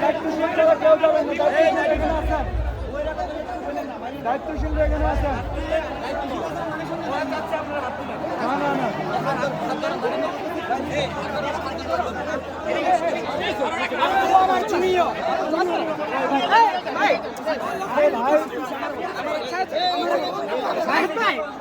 দায়িত্বশীল ছাড়া কেউ যাবেন না। দায়িত্বশীল এখানে আছেন। দায়িত্বশীল এখানে আছেন না না না ভাই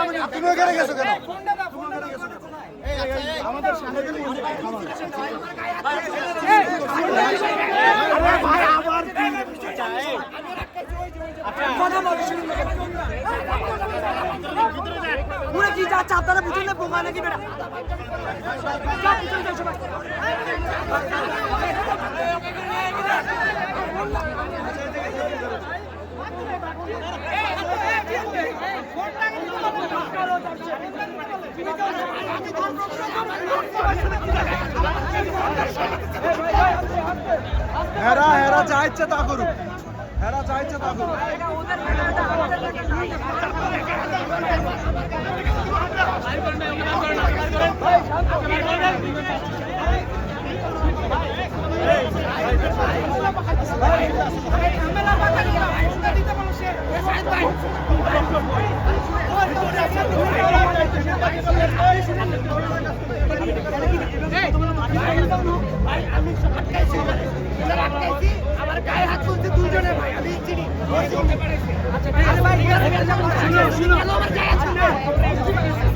আমি তুমি ওখানে গেছো কেন পুরো কি যাচ্ছে আপনারা বুঝুন না বোমা নাকি বেটা সবাই। হেরা হেরা যা ইচ্ছে তা করুক। হেরা যা ইচ্ছে তা করুক। আমার গায়ে হাত তুলছে দুজনে ভাই আমি চিনি আচ্ছা ভাই শুনো শুনো। আমার গায়ে হাত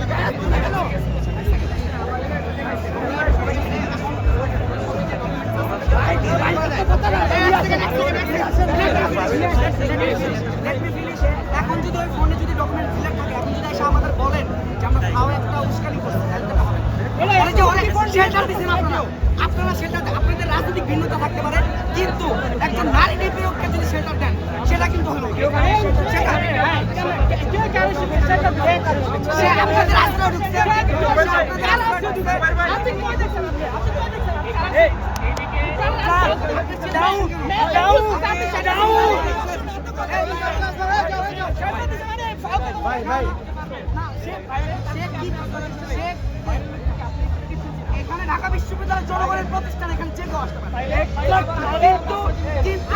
দিচ্ছেন আপনারা আপনারা শেল্টার আপনাদের রাজনৈতিক ভিন্নতা থাকতে পারে কিন্তু একজন নারী নিপীড়ককে যদি শেল্টার দেন সেটা কিন্তু হলো সেটা সে আপনাদের আশ্রয় ঢুকছে আশ্রয় ঢুকছে Down, down, ঢাকা বিশ্ববিদ্যালয় জনগণের প্রতিষ্ঠান এখানে যে কেউ আসতে পারে কিন্তু কিন্তু।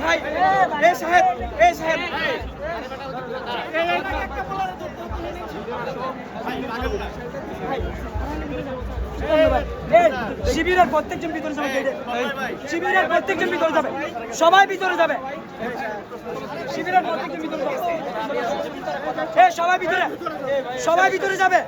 ভাই এই সাহেব এই সাহেব শিবিরের প্রত্যেকজন ভিতরে যাবে শিবিরের প্রত্যেকজন ভিতরে যাবে, সবাই ভিতরে যাবে। শিবিরের প্রত্যেকজন ভিতরে যাবে। সবাই ভিতরে সবাই ভিতরে যাবে।